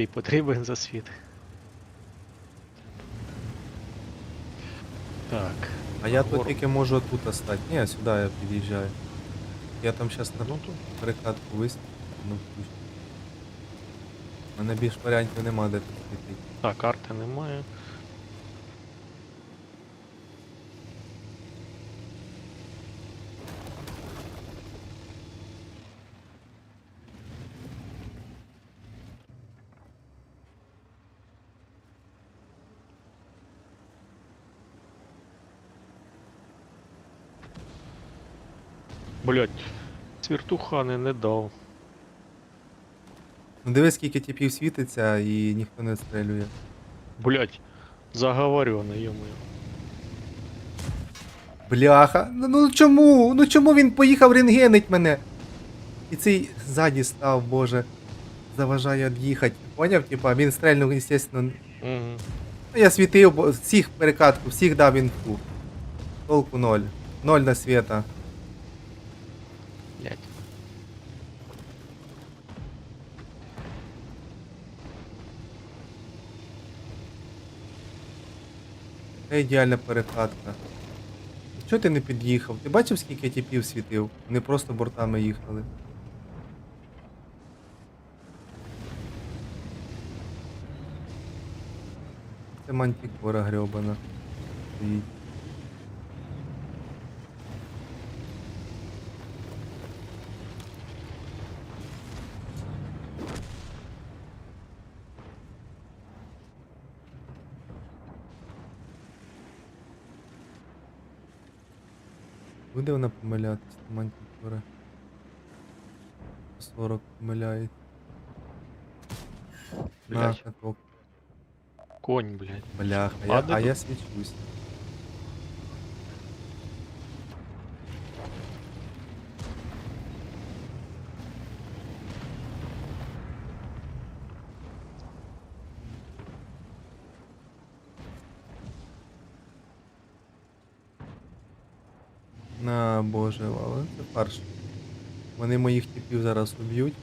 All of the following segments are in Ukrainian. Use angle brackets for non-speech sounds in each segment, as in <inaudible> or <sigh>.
І потрібен засвіт. Так. А я тут тільки можу тут стати. Ні, сюди я під'їжджаю. Я там зараз на ноту тут. перекатку вистрілю. Ну, пусть. У мене більш варіантів нема, де тут піти. Так, карти немає. Блять, свіртухани не дав. Ну дивись, скільки типів світиться і ніхто не стрелює. Блять, заговорено, йомою. Бляха, ну, ну чому? Ну чому він поїхав рентгенить мене? І цей ззаді став, боже. Заважає від'їхати. Поняв? Типа, він стрельнув, звісно. Угу. Ну, я світив, бо всіх перекатку, всіх дав інфу. Толку ноль. Ноль на світа. Це ідеальна перекатка. Чого ти не під'їхав? Ти бачив, скільки я тіпів світив? Вони просто бортами їхали. Це мантікора грьобана. Стоїть. Буде вона помилятися, мантікора. 40 помиляється. На Блять. каток. Конь, блять. Бляха, я, Падає а тут? я свічусь. На боже, але це фарш. Вони моїх типів зараз уб'ють.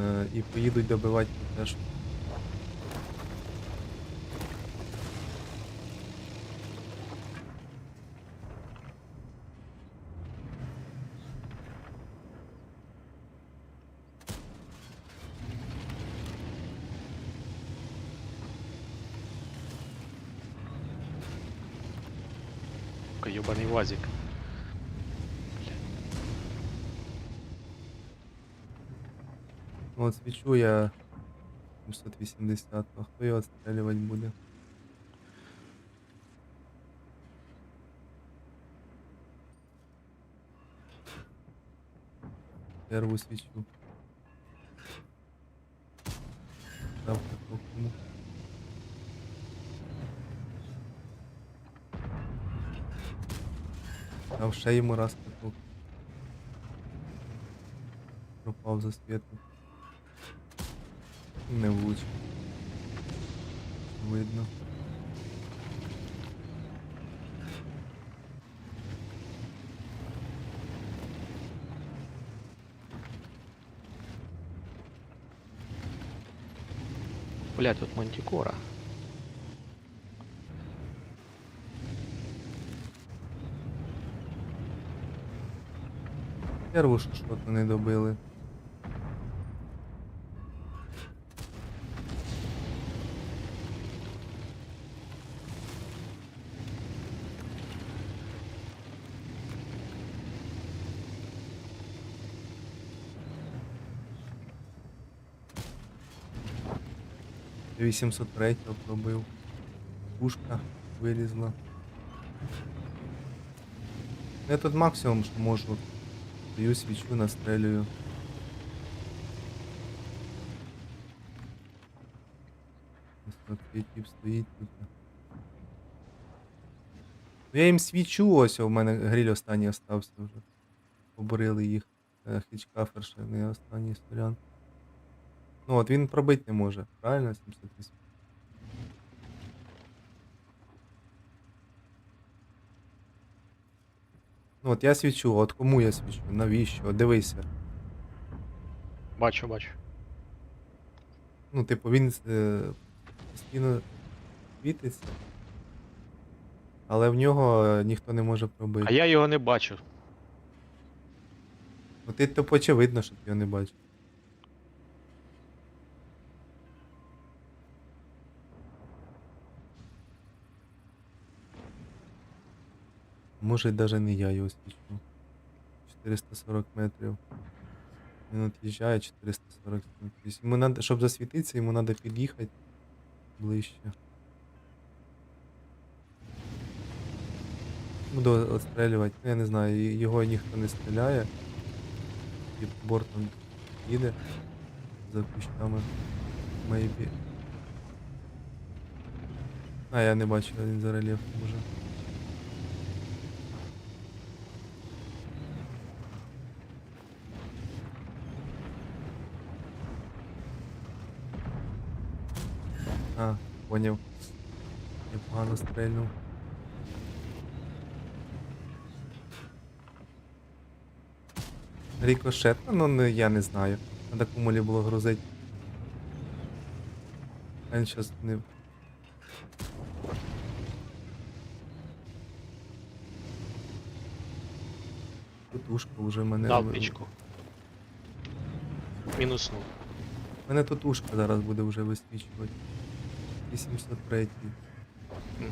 Е, і поїдуть добивати теж. Сука, Ёбаний вазик. Ну, от свічу я 780, а хто його відстрілювати буде? Я рву свічу. Дав Дав ще йому раз каток. Пропав за світом. Не влучив. Видно. Блять, тут мантикора. Перву що що то не добили. Вісімсот третього пробив. Пушка вилізла. Я тут максимум, що можу. Даю свічу, настрелюю. Ось так стоїть тут. Ну, Я їм свічу, ось у мене гриль останній остався вже. Поборили їх. Е, Хічкафер ще останній сторян. Ну от він пробити не може, правильно? 708. Ну от я свічу, от кому я свічу? Навіщо? От Дивися. Бачу, бачу. Ну, типу, він е, постійно світиться. Але в нього е, ніхто не може пробити. А я його не бачу. Ну ти то очевидно, що ти його не бачиш. Може, навіть не я його свічу. 440 метрів. Він від'їжджає 440 Тобто йому надо, щоб засвітитися, йому треба під'їхати ближче. Буду отстрелювати. Ну, я не знаю, його ніхто не стріляє. Під бортом їде за кущами. Maybe. А, я не бачу, він за рельєфом уже. А, поняв. Я погано стрельнув. Рікошет, ну не, я не знаю. Надо кумулі було грузить. А він щас не. Тутушка вже мене. Дав пічку. Мінуснув. Мене тутушка зараз буде вже висвічувати. 803. Угу.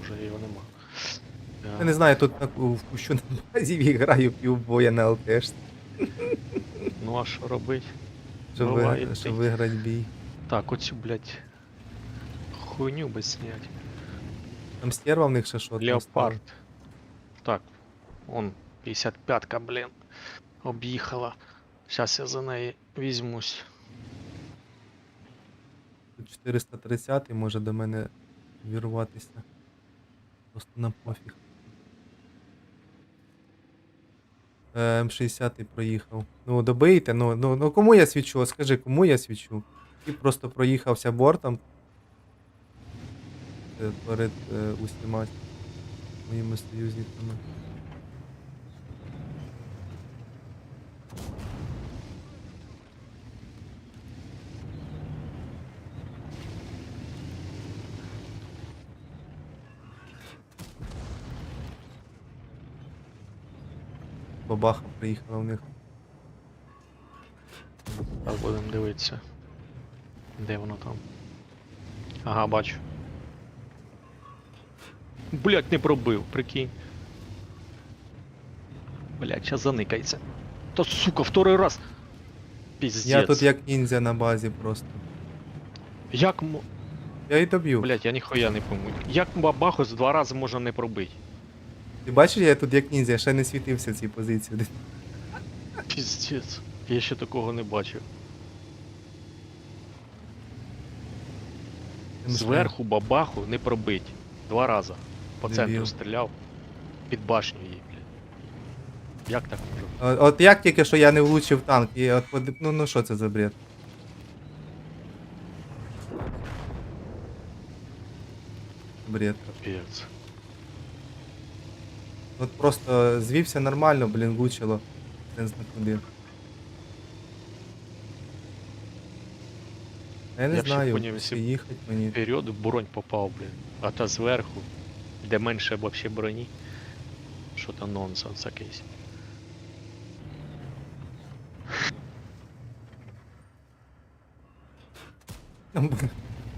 Уже його нема. Я не знаю, тут на, в кущу на базі граю півбоя на ЛТш, Ну а що робить? щоб, Буває ви, щоб виграти бій. Так, оцю, блядь, хуйню би снять. Там стерва в них ще що? Леопард. Так, он 55-ка, блін. Об'їхала. Зараз я за неї візьмусь. Тут 430 може до мене вірватися. Просто на пофіг. Е, М60 проїхав. Ну, добийте, ну, ну, ну кому я свічу? Скажи, кому я свічу? І просто проїхався бортом. е, Перед е, усіма моїми союзниками. Бабаха приїхала в них. Так, будемо дивитися. Де воно там? Ага, бачу. Блять, не пробив, прикинь. Блять, сейчас заникається. Та сука, второй раз. Піздець. Я тут як ніндзя на базі просто. Як мо... Я і доб'ю. Блять, я ніхуя не пойму. Як бабаху з два рази можна не пробити? Ти бачиш, я тут як ніндзя, ще не світився в цій позиції. Піздець. Я ще такого не бачив. Зверху бабаху не пробить. Два рази. По Дебіл. центру стріляв. Під башню її, блядь. Як так може? От, от як тільки що я не влучив танк, і от ну, ну що це за бред? Бред. Капець. От просто звівся нормально, блін, влучило. Хрен зна куди. Я не Я б ще знаю, поняв, чи якщо б- їхати мені. Вперед в бронь попав, блін. А та зверху, де менше вообще броні. Що то нонсенс якийсь.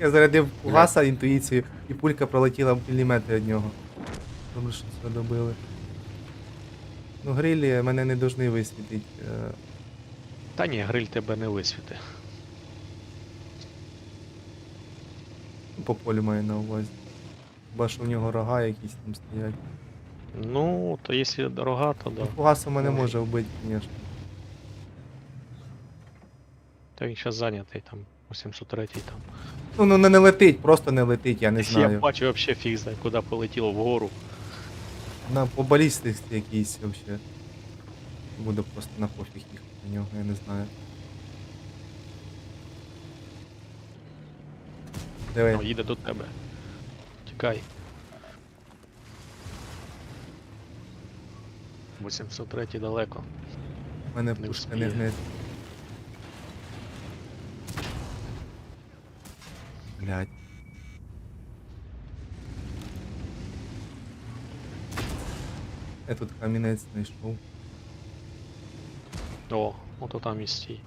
Я зарядив гаса інтуїцію, і пулька пролетіла в міліметри від нього. Добре, що це добили. Ну, грилі мене не должны висвітити. е, Та ні, гриль тебе не висвіти. По полю маю на увазі. Хіба що в нього рога якісь там стоять. Ну, то якщо дорога, то да. Ну, Фугаса мене Може. може вбити, звісно. Та він зараз зайнятий там, 803 там. Ну, ну не, не летить, просто не летить, я не <laughs> Я знаю. бачу вообще фіг знає, куди полетіло вгору. На по балістиці якийсь вообще. Буде просто на пофіг їхати на нього, я не знаю. Диви. Ну, їде до тебе. Тікай. 803 далеко. У мене Не пушка не гнить. Блять. Я тут камінець знайшов. О, ото там і стій.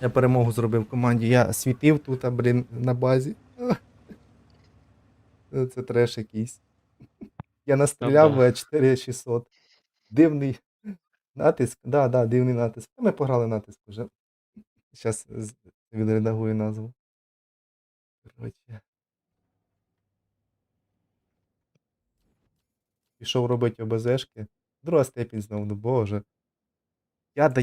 Я перемогу зробив в команді. Я світив тут, а, блін, на базі. Це- <laughs> Це треш якийсь. Я настріляв Ну в 4600. Дивний натиск. Да, да, дивний натиск. Ми пограли натиск вже. Зараз відредагую назву. Коротше. Пішов робити ОБЗшки. Друга степінь знову, ну боже. Я